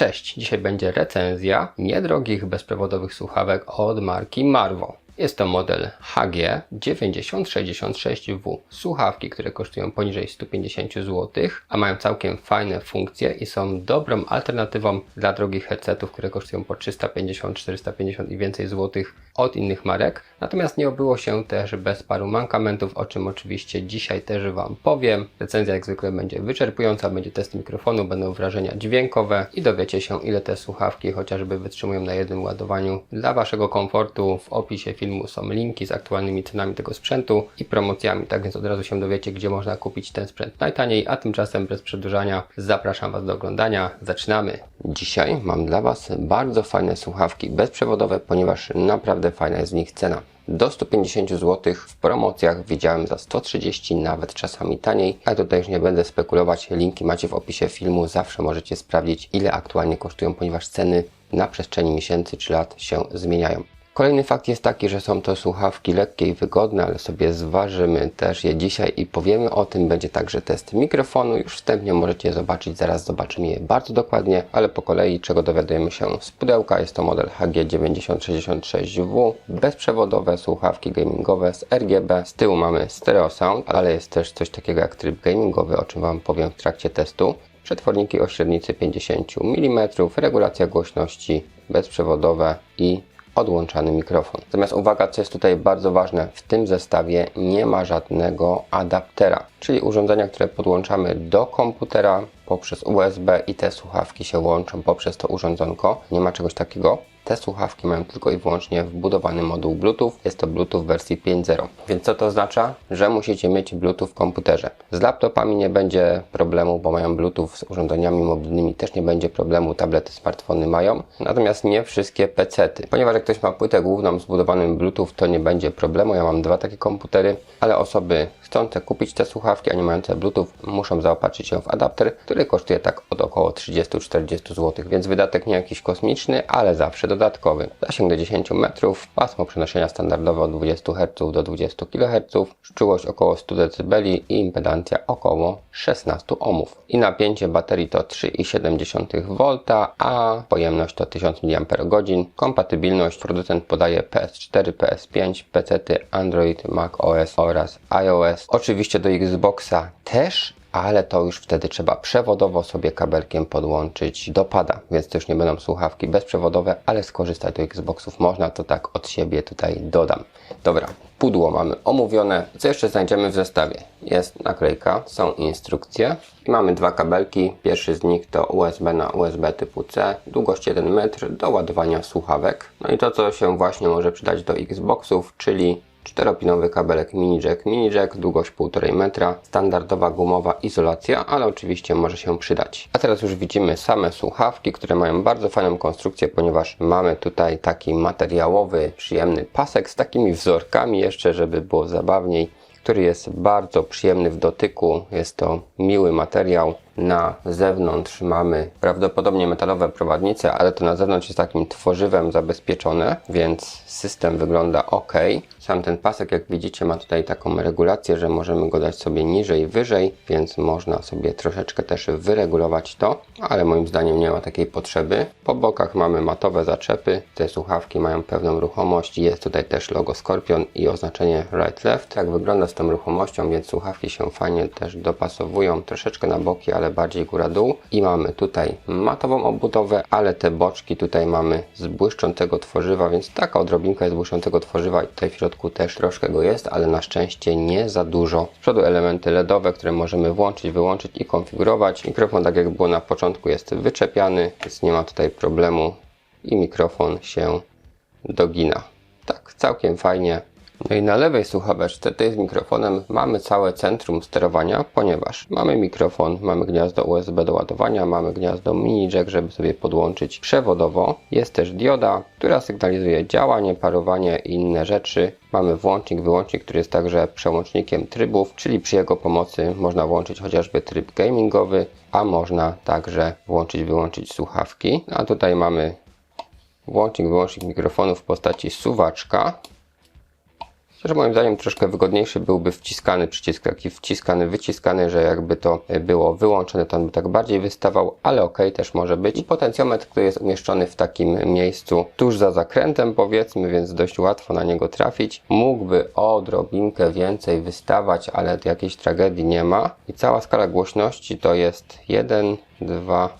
Cześć, dzisiaj będzie recenzja niedrogich bezprzewodowych słuchawek od marki Marvo. Jest to model HG 9066W. Słuchawki, które kosztują poniżej 150 zł, a mają całkiem fajne funkcje i są dobrą alternatywą dla drogich headsetów, które kosztują po 350, 450 i więcej złotych od innych marek. Natomiast nie obyło się też bez paru mankamentów, o czym oczywiście dzisiaj też Wam powiem. Recenzja jak zwykle będzie wyczerpująca, będzie test mikrofonu, będą wrażenia dźwiękowe i dowiecie się ile te słuchawki chociażby wytrzymują na jednym ładowaniu. Dla Waszego komfortu w opisie filmu są linki z aktualnymi cenami tego sprzętu i promocjami, tak więc od razu się dowiecie, gdzie można kupić ten sprzęt najtaniej, a tymczasem bez przedłużania zapraszam Was do oglądania. Zaczynamy! Dzisiaj mam dla Was bardzo fajne słuchawki bezprzewodowe, ponieważ naprawdę fajna jest w nich cena do 150 zł. W promocjach widziałem za 130, nawet czasami taniej. A tutaj już nie będę spekulować. Linki macie w opisie filmu. Zawsze możecie sprawdzić, ile aktualnie kosztują, ponieważ ceny na przestrzeni miesięcy czy lat się zmieniają. Kolejny fakt jest taki, że są to słuchawki lekkie i wygodne, ale sobie zważymy też je dzisiaj i powiemy o tym. Będzie także test mikrofonu. Już wstępnie możecie zobaczyć, zaraz zobaczymy je bardzo dokładnie, ale po kolei czego dowiadujemy się z pudełka. Jest to model HG9066W, bezprzewodowe słuchawki gamingowe z RGB. Z tyłu mamy stereo sound, ale jest też coś takiego jak tryb gamingowy, o czym Wam powiem w trakcie testu. Przetworniki o średnicy 50 mm, regulacja głośności bezprzewodowe i odłączany mikrofon. Natomiast uwaga, co jest tutaj bardzo ważne, w tym zestawie nie ma żadnego adaptera, czyli urządzenia, które podłączamy do komputera poprzez USB i te słuchawki się łączą poprzez to urządzonko. Nie ma czegoś takiego. Te słuchawki mają tylko i wyłącznie wbudowany moduł Bluetooth. Jest to Bluetooth wersji 5.0. Więc co to oznacza? Że musicie mieć Bluetooth w komputerze. Z laptopami nie będzie problemu, bo mają Bluetooth z urządzeniami mobilnymi. Też nie będzie problemu, tablety, smartfony mają. Natomiast nie wszystkie PC-ty. Ponieważ jak ktoś ma płytę główną z budowanym Bluetooth, to nie będzie problemu. Ja mam dwa takie komputery, ale osoby chcące kupić te słuchawki, a nie mające Bluetooth, muszą zaopatrzyć się w adapter, który kosztuje tak od około 30-40 zł. Więc wydatek nie jakiś kosmiczny, ale zawsze dodatkowy. Zasięg do 10 metrów, pasmo przenoszenia standardowe od 20 Hz do 20 kHz, czułość około 100 dB i impedancja około 16 ohmów. I napięcie baterii to 3,7 V, a pojemność to 1000 mAh. Kompatybilność producent podaje PS4, PS5, PC, Android, Mac OS oraz iOS. Oczywiście do Xboxa też ale to już wtedy trzeba przewodowo sobie kabelkiem podłączyć do pada, więc to już nie będą słuchawki bezprzewodowe, ale skorzystać do Xboxów można, to tak od siebie tutaj dodam. Dobra, pudło mamy omówione. Co jeszcze znajdziemy w zestawie? Jest naklejka, są instrukcje i mamy dwa kabelki. Pierwszy z nich to USB na USB typu C, długość 1 metr do ładowania słuchawek. No i to, co się właśnie może przydać do Xboxów, czyli Czteropinowy kabelek mini jack, mini jack, długość 1,5 metra, standardowa gumowa izolacja, ale oczywiście może się przydać. A teraz już widzimy same słuchawki, które mają bardzo fajną konstrukcję, ponieważ mamy tutaj taki materiałowy, przyjemny pasek z takimi wzorkami jeszcze, żeby było zabawniej, który jest bardzo przyjemny w dotyku. Jest to miły materiał. Na zewnątrz mamy prawdopodobnie metalowe prowadnice, ale to na zewnątrz jest takim tworzywem zabezpieczone, więc system wygląda ok. Sam ten pasek, jak widzicie, ma tutaj taką regulację, że możemy go dać sobie niżej, wyżej, więc można sobie troszeczkę też wyregulować to, ale moim zdaniem nie ma takiej potrzeby. Po bokach mamy matowe zaczepy, te słuchawki mają pewną ruchomość, jest tutaj też logo Scorpion i oznaczenie right left. Tak wygląda z tą ruchomością, więc słuchawki się fajnie też dopasowują troszeczkę na boki, ale bardziej góra-dół. I mamy tutaj matową obudowę, ale te boczki tutaj mamy z błyszczącego tworzywa, więc taka odrobinka jest błyszczącego tworzywa i tutaj w środku też troszkę go jest, ale na szczęście nie za dużo. Z przodu elementy LEDowe, które możemy włączyć, wyłączyć i konfigurować. Mikrofon, tak jak było na początku, jest wyczepiany, więc nie ma tutaj problemu i mikrofon się dogina. Tak, całkiem fajnie. No i na lewej słuchaweczce, tej z mikrofonem, mamy całe centrum sterowania, ponieważ mamy mikrofon, mamy gniazdo USB do ładowania, mamy gniazdo mini jack, żeby sobie podłączyć przewodowo. Jest też dioda, która sygnalizuje działanie, parowanie i inne rzeczy. Mamy włącznik, wyłącznik, który jest także przełącznikiem trybów, czyli przy jego pomocy można włączyć chociażby tryb gamingowy, a można także włączyć, wyłączyć słuchawki. A tutaj mamy włącznik, wyłącznik mikrofonu w postaci suwaczka Chociaż moim zdaniem troszkę wygodniejszy byłby wciskany przycisk, taki wciskany, wyciskany, że jakby to było wyłączone, to on by tak bardziej wystawał, ale ok, też może być. I potencjometr, który jest umieszczony w takim miejscu tuż za zakrętem powiedzmy, więc dość łatwo na niego trafić. Mógłby odrobinkę więcej wystawać, ale jakiejś tragedii nie ma. I cała skala głośności to jest 1, 2,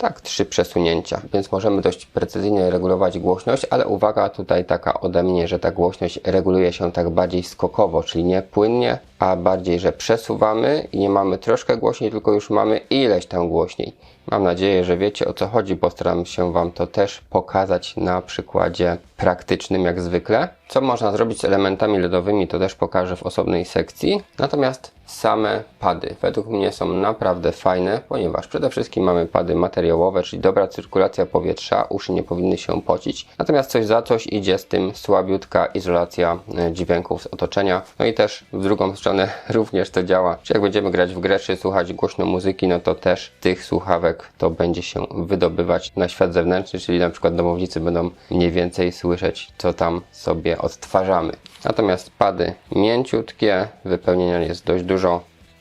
tak, trzy przesunięcia, więc możemy dość precyzyjnie regulować głośność, ale uwaga tutaj taka ode mnie, że ta głośność reguluje się tak bardziej skokowo, czyli nie płynnie, a bardziej, że przesuwamy i nie mamy troszkę głośniej, tylko już mamy ileś tam głośniej. Mam nadzieję, że wiecie o co chodzi, postaram się Wam to też pokazać na przykładzie praktycznym jak zwykle. Co można zrobić z elementami LEDowymi to też pokażę w osobnej sekcji. Natomiast same pady według mnie są naprawdę fajne, ponieważ przede wszystkim mamy pady materiałowe, czyli dobra cyrkulacja powietrza, uszy nie powinny się pocić. Natomiast coś za coś idzie z tym słabiutka izolacja e, dźwięków z otoczenia. No i też w drugą stronę również to działa. Czy jak będziemy grać w grę, czy słuchać głośno muzyki, no to też tych słuchawek to będzie się wydobywać na świat zewnętrzny, czyli na przykład domownicy będą mniej więcej słyszeć, co tam sobie odtwarzamy. Natomiast pady mięciutkie, wypełnienia jest dość dużo,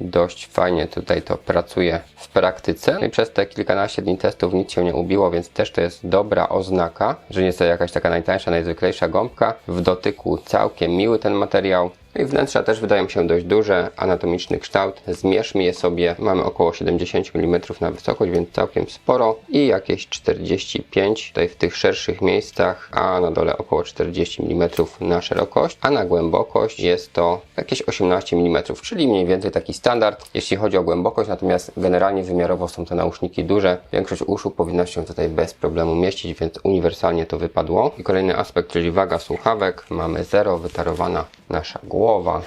dość fajnie tutaj to pracuje w praktyce. No i przez te kilkanaście dni testów nic się nie ubiło, więc też to jest dobra oznaka, że nie jest to jakaś taka najtańsza, najzwyklejsza gąbka. W dotyku całkiem miły ten materiał. No i wnętrza też wydają się dość duże, anatomiczny kształt. Zmierzmy je sobie. Mamy około 70 mm na wysokość, więc całkiem sporo. I jakieś 45 tutaj w tych szerszych miejscach, a na dole około 40 mm na szerokość, a na głębokość jest to jakieś 18 mm, czyli mniej więcej taki standard, jeśli chodzi o głębokość. Natomiast generalnie wymiarowo są te nauszniki duże. Większość uszu powinna się tutaj bez problemu mieścić, więc uniwersalnie to wypadło. I kolejny aspekt, czyli waga słuchawek. Mamy 0, wytarowana nasza głowa.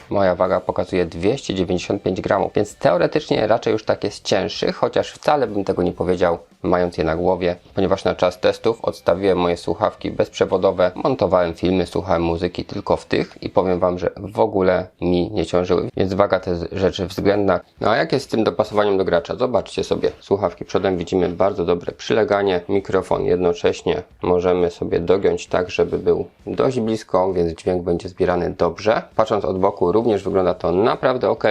Moja waga pokazuje 295 gramów, więc teoretycznie raczej już tak jest cięższy, chociaż wcale bym tego nie powiedział mając je na głowie, ponieważ na czas testów odstawiłem moje słuchawki bezprzewodowe, montowałem filmy, słuchałem muzyki tylko w tych i powiem Wam, że w ogóle mi nie ciążyły, więc waga to jest rzeczy względna. No a jak jest z tym dopasowaniem do gracza? Zobaczcie sobie, słuchawki przodem widzimy bardzo dobre przyleganie, mikrofon jednocześnie możemy sobie dogiąć tak, żeby był dość blisko, więc dźwięk będzie zbierany dobrze. Patrząc od boku również wygląda to naprawdę ok,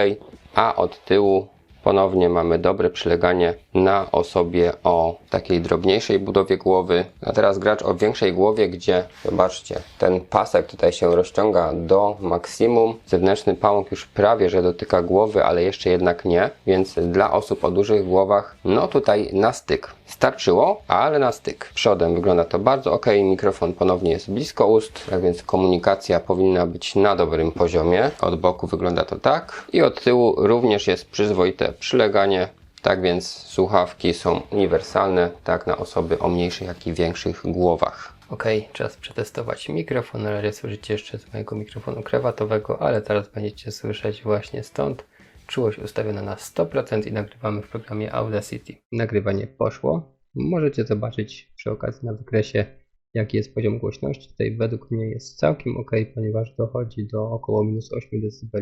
a od tyłu Ponownie mamy dobre przyleganie na osobie o takiej drobniejszej budowie głowy. A teraz gracz o większej głowie, gdzie zobaczcie, ten pasek tutaj się rozciąga do maksimum. Zewnętrzny pałąk już prawie, że dotyka głowy, ale jeszcze jednak nie. Więc dla osób o dużych głowach, no tutaj na styk. Starczyło, ale na styk. Przodem wygląda to bardzo ok. Mikrofon ponownie jest blisko ust, tak więc komunikacja powinna być na dobrym poziomie. Od boku wygląda to tak. I od tyłu również jest przyzwoite przyleganie. Tak więc słuchawki są uniwersalne, tak na osoby o mniejszych, jak i większych głowach. Ok, czas przetestować mikrofon. Na razie słyszycie jeszcze z mojego mikrofonu krawatowego, ale teraz będziecie słyszeć właśnie stąd. Czułość ustawiona na 100% i nagrywamy w programie Audacity. Nagrywanie poszło. Możecie zobaczyć przy okazji na wykresie, jaki jest poziom głośności. Tutaj według mnie jest całkiem ok, ponieważ dochodzi do około minus 8 dB,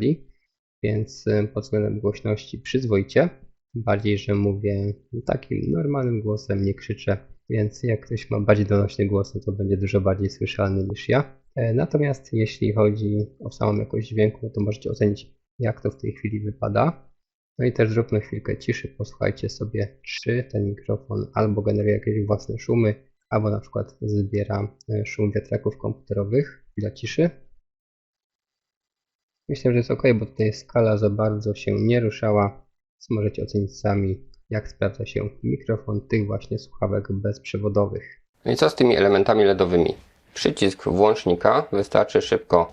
więc y, pod względem głośności przyzwoicie. Bardziej, że mówię takim normalnym głosem, nie krzyczę, więc jak ktoś ma bardziej donośny głos, no to będzie dużo bardziej słyszalny niż ja. E, natomiast jeśli chodzi o samą jakość dźwięku, to możecie ocenić jak to w tej chwili wypada. No i też zróbmy chwilkę ciszy, posłuchajcie sobie, czy ten mikrofon albo generuje jakieś własne szumy, albo na przykład zbiera e, szum wiatraków komputerowych. Chwila ciszy. Myślę, że jest ok, bo tutaj skala za bardzo się nie ruszała, możecie ocenić sami, jak sprawdza się mikrofon tych właśnie słuchawek bezprzewodowych. No i co z tymi elementami LEDowymi? Przycisk włącznika wystarczy szybko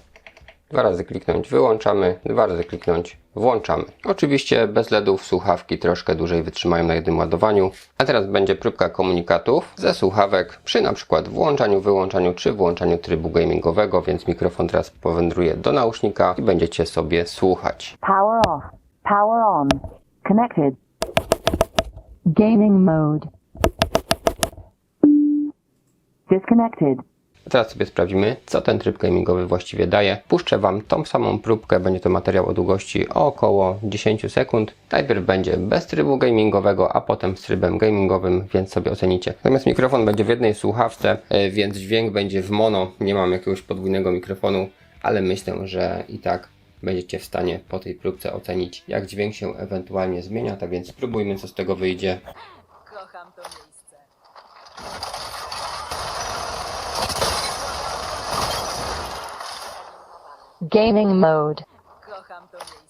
Dwa razy kliknąć wyłączamy, dwa razy kliknąć włączamy. Oczywiście bez LEDów słuchawki troszkę dłużej wytrzymają na jednym ładowaniu. A teraz będzie próbka komunikatów ze słuchawek przy na przykład włączaniu, wyłączaniu czy włączaniu trybu gamingowego, więc mikrofon teraz powędruje do nausznika i będziecie sobie słuchać. Power off. Power on. Connected. Gaming mode. Disconnected. Teraz sobie sprawdzimy, co ten tryb gamingowy właściwie daje. Puszczę Wam tą samą próbkę, będzie to materiał o długości około 10 sekund. Najpierw będzie bez trybu gamingowego, a potem z trybem gamingowym, więc sobie ocenicie. Natomiast mikrofon będzie w jednej słuchawce, e, więc dźwięk będzie w mono. Nie mam jakiegoś podwójnego mikrofonu ale myślę, że i tak będziecie w stanie po tej próbce ocenić, jak dźwięk się ewentualnie zmienia, tak więc spróbujmy, co z tego wyjdzie. Kocham to miejsce. Gaming mode. Kocham to miejsce.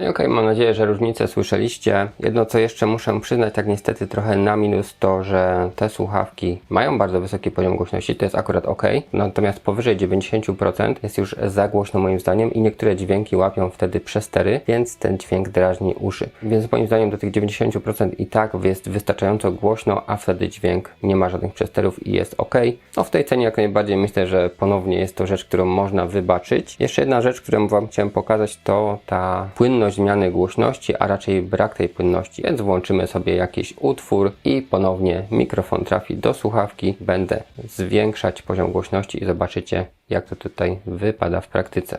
No i okej, mam nadzieję, że różnicę słyszeliście. Jedno co jeszcze muszę przyznać, tak niestety trochę na minus, to że te słuchawki mają bardzo wysoki poziom głośności, to jest akurat ok, natomiast powyżej 90% jest już za głośno moim zdaniem i niektóre dźwięki łapią wtedy przestery, więc ten dźwięk drażni uszy. Więc moim zdaniem do tych 90% i tak jest wystarczająco głośno, a wtedy dźwięk nie ma żadnych przesterów i jest ok. No w tej cenie jak najbardziej myślę, że ponownie jest to rzecz, którą można wybaczyć. Jeszcze jedna rzecz, którą Wam chciałem pokazać, to ta płynność zmiany głośności, a raczej brak tej płynności. Więc włączymy sobie jakiś utwór i ponownie mikrofon trafi do słuchawki. Będę zwiększać poziom głośności i zobaczycie, jak to tutaj wypada w praktyce.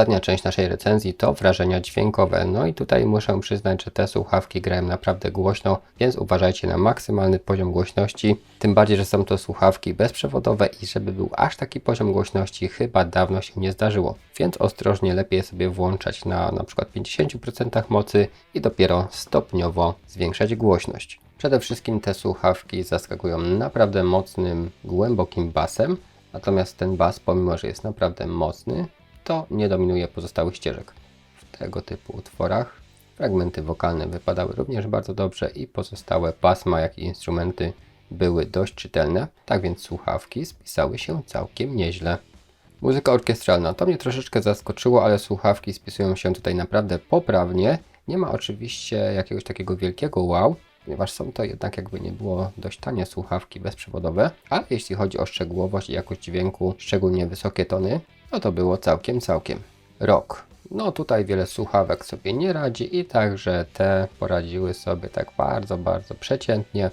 Ostatnia część naszej recenzji to wrażenia dźwiękowe. No i tutaj muszę przyznać, że te słuchawki grają naprawdę głośno, więc uważajcie na maksymalny poziom głośności. Tym bardziej, że są to słuchawki bezprzewodowe i żeby był aż taki poziom głośności chyba dawno się nie zdarzyło. Więc ostrożnie lepiej sobie włączać na na przykład 50% mocy i dopiero stopniowo zwiększać głośność. Przede wszystkim te słuchawki zaskakują naprawdę mocnym, głębokim basem, natomiast ten bas, pomimo że jest naprawdę mocny, to nie dominuje pozostałych ścieżek. W tego typu utworach fragmenty wokalne wypadały również bardzo dobrze i pozostałe pasma, jak i instrumenty były dość czytelne, tak więc słuchawki spisały się całkiem nieźle. Muzyka orkiestralna to mnie troszeczkę zaskoczyło, ale słuchawki spisują się tutaj naprawdę poprawnie. Nie ma oczywiście jakiegoś takiego wielkiego wow, ponieważ są to jednak jakby nie było dość tanie słuchawki bezprzewodowe, ale jeśli chodzi o szczegółowość i jakość dźwięku, szczególnie wysokie tony, no to było całkiem, całkiem. Rock. No tutaj wiele słuchawek sobie nie radzi i także te poradziły sobie tak bardzo, bardzo przeciętnie,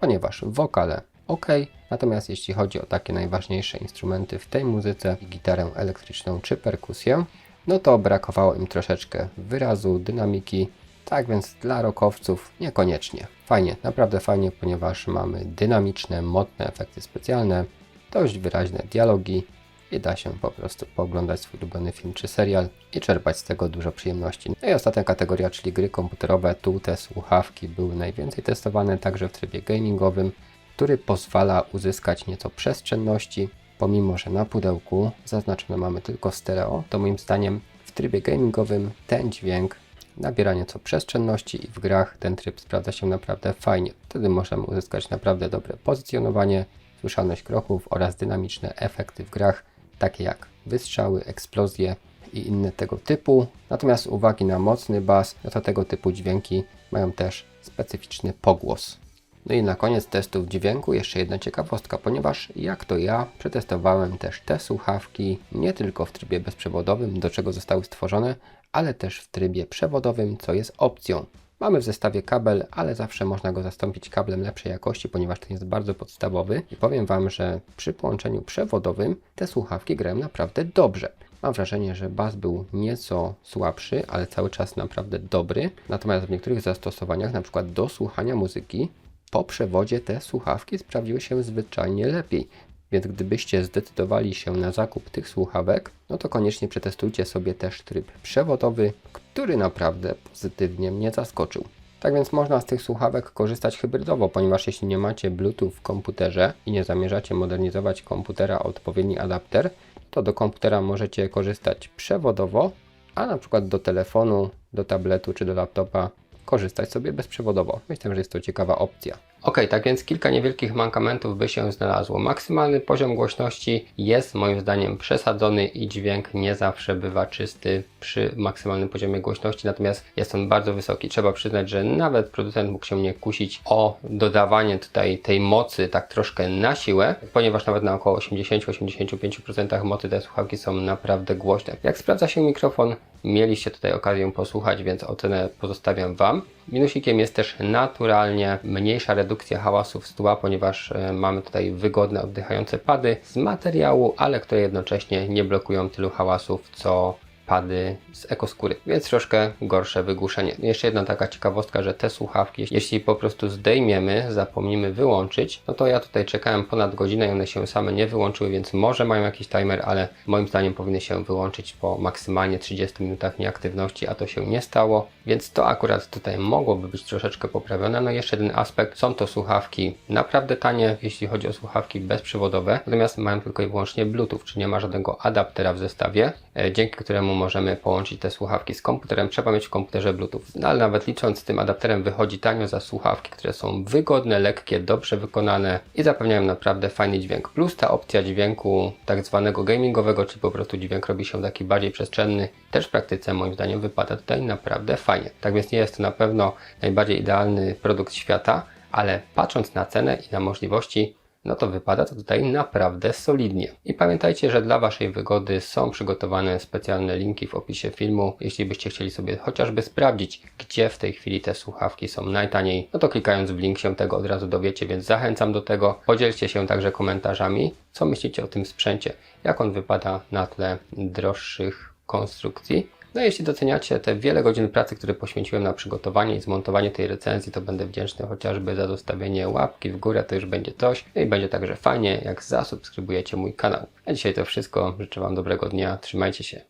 ponieważ wokale ok, natomiast jeśli chodzi o takie najważniejsze instrumenty w tej muzyce, gitarę elektryczną czy perkusję, no to brakowało im troszeczkę wyrazu, dynamiki, tak więc dla rockowców niekoniecznie. Fajnie, naprawdę fajnie, ponieważ mamy dynamiczne, mocne efekty specjalne, dość wyraźne dialogi i da się po prostu pooglądać swój ulubiony film czy serial i czerpać z tego dużo przyjemności. No i ostatnia kategoria, czyli gry komputerowe. Tu te słuchawki były najwięcej testowane, także w trybie gamingowym, który pozwala uzyskać nieco przestrzenności, pomimo że na pudełku zaznaczone mamy tylko stereo, to moim zdaniem w trybie gamingowym ten dźwięk nabiera nieco przestrzenności i w grach ten tryb sprawdza się naprawdę fajnie. Wtedy możemy uzyskać naprawdę dobre pozycjonowanie, słyszalność kroków oraz dynamiczne efekty w grach, takie jak wystrzały, eksplozje i inne tego typu. Natomiast uwagi na mocny bas, no to tego typu dźwięki mają też specyficzny pogłos. No i na koniec testów dźwięku jeszcze jedna ciekawostka, ponieważ jak to ja przetestowałem też te słuchawki nie tylko w trybie bezprzewodowym, do czego zostały stworzone, ale też w trybie przewodowym, co jest opcją. Mamy w zestawie kabel, ale zawsze można go zastąpić kablem lepszej jakości, ponieważ ten jest bardzo podstawowy i powiem Wam, że przy połączeniu przewodowym te słuchawki grają naprawdę dobrze. Mam wrażenie, że bas był nieco słabszy, ale cały czas naprawdę dobry. Natomiast w niektórych zastosowaniach, na przykład do słuchania muzyki, po przewodzie te słuchawki sprawdziły się zwyczajnie lepiej. Więc gdybyście zdecydowali się na zakup tych słuchawek, no to koniecznie przetestujcie sobie też tryb przewodowy, który naprawdę pozytywnie mnie zaskoczył. Tak więc można z tych słuchawek korzystać hybrydowo, ponieważ jeśli nie macie Bluetooth w komputerze i nie zamierzacie modernizować komputera o odpowiedni adapter, to do komputera możecie korzystać przewodowo, a na przykład do telefonu, do tabletu czy do laptopa korzystać sobie bezprzewodowo. Myślę, że jest to ciekawa opcja. Ok, tak więc kilka niewielkich mankamentów by się znalazło. Maksymalny poziom głośności jest moim zdaniem przesadzony i dźwięk nie zawsze bywa czysty przy maksymalnym poziomie głośności, natomiast jest on bardzo wysoki. Trzeba przyznać, że nawet producent mógł się nie kusić o dodawanie tutaj tej mocy tak troszkę na siłę, ponieważ nawet na około 80-85% mocy te słuchawki są naprawdę głośne. Jak sprawdza się mikrofon, mieliście tutaj okazję posłuchać, więc ocenę pozostawiam Wam. Minusikiem jest też naturalnie mniejsza redukcja hałasów z tła, ponieważ e, mamy tutaj wygodne oddychające pady z materiału, ale które jednocześnie nie blokują tylu hałasów, co pady z ekoskóry, więc troszkę gorsze wygłuszenie. Jeszcze jedna taka ciekawostka, że te słuchawki, jeśli po prostu zdejmiemy, zapomnimy wyłączyć, no to ja tutaj czekałem ponad godzinę i one się same nie wyłączyły, więc może mają jakiś timer, ale moim zdaniem powinny się wyłączyć po maksymalnie 30 minutach nieaktywności, a to się nie stało, więc to akurat tutaj mogłoby być troszeczkę poprawione. No jeszcze jeden aspekt, są to słuchawki naprawdę tanie, jeśli chodzi o słuchawki bezprzewodowe, natomiast mają tylko i wyłącznie Bluetooth, czy nie ma żadnego adaptera w zestawie, e, dzięki któremu możemy połączyć te słuchawki z komputerem. Trzeba mieć w komputerze Bluetooth. No ale nawet licząc tym adapterem wychodzi tanio za słuchawki, które są wygodne, lekkie, dobrze wykonane i zapewniają naprawdę fajny dźwięk. Plus ta opcja dźwięku tak zwanego gamingowego, czyli po prostu dźwięk robi się taki bardziej przestrzenny, też w praktyce moim zdaniem wypada tutaj naprawdę fajnie. Tak więc nie jest to na pewno najbardziej idealny produkt świata, ale patrząc na cenę i na możliwości, no to wypada to tutaj naprawdę solidnie. I pamiętajcie, że dla Waszej wygody są przygotowane specjalne linki w opisie filmu. Jeśli byście chcieli sobie chociażby sprawdzić, gdzie w tej chwili te słuchawki są najtaniej, no to klikając w link się tego od razu dowiecie, więc zachęcam do tego. Podzielcie się także komentarzami, co myślicie o tym sprzęcie, jak on wypada na tle droższych konstrukcji. No jeśli doceniacie te wiele godzin pracy, które poświęciłem na przygotowanie i zmontowanie tej recenzji, to będę wdzięczny chociażby za zostawienie łapki w górę, to już będzie coś. No i będzie także fajnie, jak zasubskrybujecie mój kanał. A dzisiaj to wszystko. Życzę Wam dobrego dnia. Trzymajcie się.